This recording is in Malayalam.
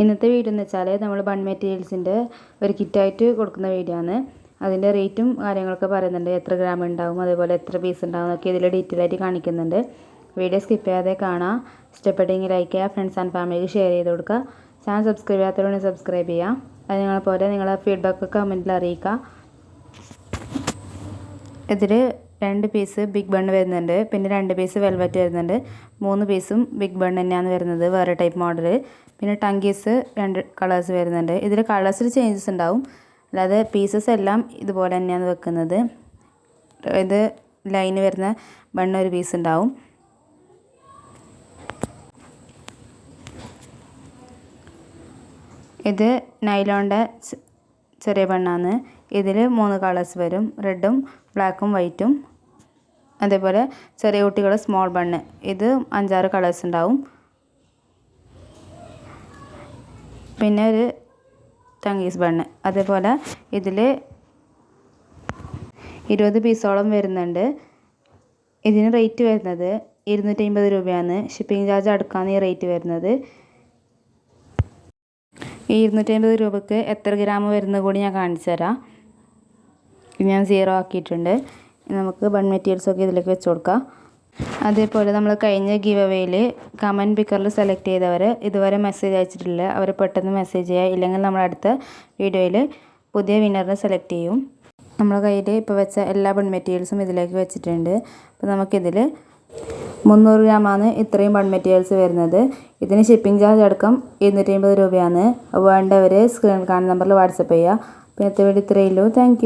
ഇന്നത്തെ വീഡിയോ എന്ന് വെച്ചാൽ നമ്മൾ ബൺ മെറ്റീരിയൽസിന്റെ ഒരു കിറ്റായിട്ട് കൊടുക്കുന്ന വീഡിയോ ആണ്. അതിന്റെ റേറ്റും കാര്യങ്ങളൊക്കെ പറയുന്നുണ്ട്. എത്ര ഗ്രാം ഉണ്ടാവും അതേപോലെ എത്ര പീസ് ഉണ്ടാവും എന്നൊക്കെ ഇതിൽ ഡീറ്റെയിൽ ആയിട്ട് കാണിക്കുന്നുണ്ട്. വീഡിയോ സ്കിപ്പ് ചെയ്യാതെ കാണാം. ഇഷ്ടപ്പെട്ടെങ്കിൽ ലൈക്ക് ചെയ്യുക ഫ്രണ്ട്സ് ആൻഡ് ഫാമിലിക്ക് ഷെയർ ചെയ്ത് കൊടുക്കുക. ചാനൽ സബ്സ്ക്രൈബ് ചെയ്യാത്തവരുണ്ടെങ്കിൽ സബ്സ്ക്രൈബ് ചെയ്യുക. അത് നിങ്ങളെപ്പോലെ നിങ്ങളെ ഫീഡ്ബാക്ക് കമന്റിൽ അറിയിക്കുക. ഇതിൽ രണ്ട് പീസ് ബിഗ് ബൺ വരുന്നുണ്ട്. പിന്നെ രണ്ട് പീസ് വെൽവെറ്റ് വരുന്നുണ്ട്. മൂന്ന് പീസും ബിഗ് ബൺ തന്നെയാണ് വരുന്നത്. വേറെ ടൈപ്പ് മോഡൽ പിന്നെ ടങ്കീസ് രണ്ട് കളേഴ്സ് വരുന്നുണ്ട്. ഇതിൽ കളേഴ്സിൽ ചേഞ്ചസ് ഉണ്ടാവും. അല്ലാതെ പീസസ് എല്ലാം ഇതുപോലെ തന്നെയാണ് വെക്കുന്നത്. ഇത് ലൈന് വരുന്ന ബണ്ണ് ഒരു പീസ് ഉണ്ടാവും. ഇത് നൈലോണിന്റെ ചെറിയ ബണ്ണാണ് ഇതിൽ മൂന്ന് കളേഴ്സ് വരും. റെഡും ബ്ലാക്കും വൈറ്റും അതേപോലെ ചെറിയ കുട്ടികൾ സ്മോൾ ബണ്ണ് ഇത് അഞ്ചാറ് കളേഴ്സ് ഉണ്ടാവും. പിന്നെ ഒരു തങ്കീസ് ബണ്ണ് അതേപോലെ ഇതിൽ ഇരുപത് പീസോളം വരുന്നുണ്ട്. ഇതിന് റേറ്റ് വരുന്നത് ഇരുന്നൂറ്റി അമ്പത് രൂപയാണ്. ഷിപ്പിംഗ് ചാർജ് അടക്കാണ് ഈ റേറ്റ് വരുന്നത്. ഈ ഇരുന്നൂറ്റി അമ്പത് രൂപയ്ക്ക് എത്ര ഗ്രാം വരുന്നത് കൂടി ഞാൻ കാണിച്ചു തരാം ഞാൻ സീറോ ആക്കിയിട്ടുണ്ട്. നമുക്ക് ബൺ മെറ്റീരിയൽസൊക്കെ ഇതിലേക്ക് വെച്ച് കൊടുക്കാം. അതേപോലെ നമ്മൾ കഴിഞ്ഞ ഗീവ് അവേയിൽ കമന്റ് പിക്കറിൽ സെലക്ട് ചെയ്തവർ ഇതുവരെ മെസ്സേജ് അയച്ചിട്ടില്ല. അവർ പെട്ടെന്ന് മെസ്സേജ് ചെയ്യുക ഇല്ലെങ്കിൽ നമ്മൾ അടുത്ത വീഡിയോയിൽ പുതിയ വിന്നറിനെ സെലക്ട് ചെയ്യും. നമ്മൾ കയ്യിൽ ഇപ്പോൾ വെച്ച എല്ലാ ബൺ മെറ്റീരിയൽസും ഇതിലേക്ക് വെച്ചിട്ടുണ്ട്. അപ്പോൾ നമുക്കിതിൽ മുന്നൂറ് ഗ്രാമാണ് ഇത്രയും ബൺ മെറ്റീരിയൽസ് വരുന്നത്. ഇതിന് ഷിപ്പിംഗ് ചാർജ് അടക്കം ഇരുന്നൂറ്റി രൂപയാണ്. വേണ്ടവർ സ്ക്രീൻ കാണുന്ന നമ്പറിൽ വാട്സപ്പ് ചെയ്യുക അപ്പോൾ ഇന്നത്തെ ഇത്രയും ഇത്രയേ ഉള്ളൂ താങ്ക്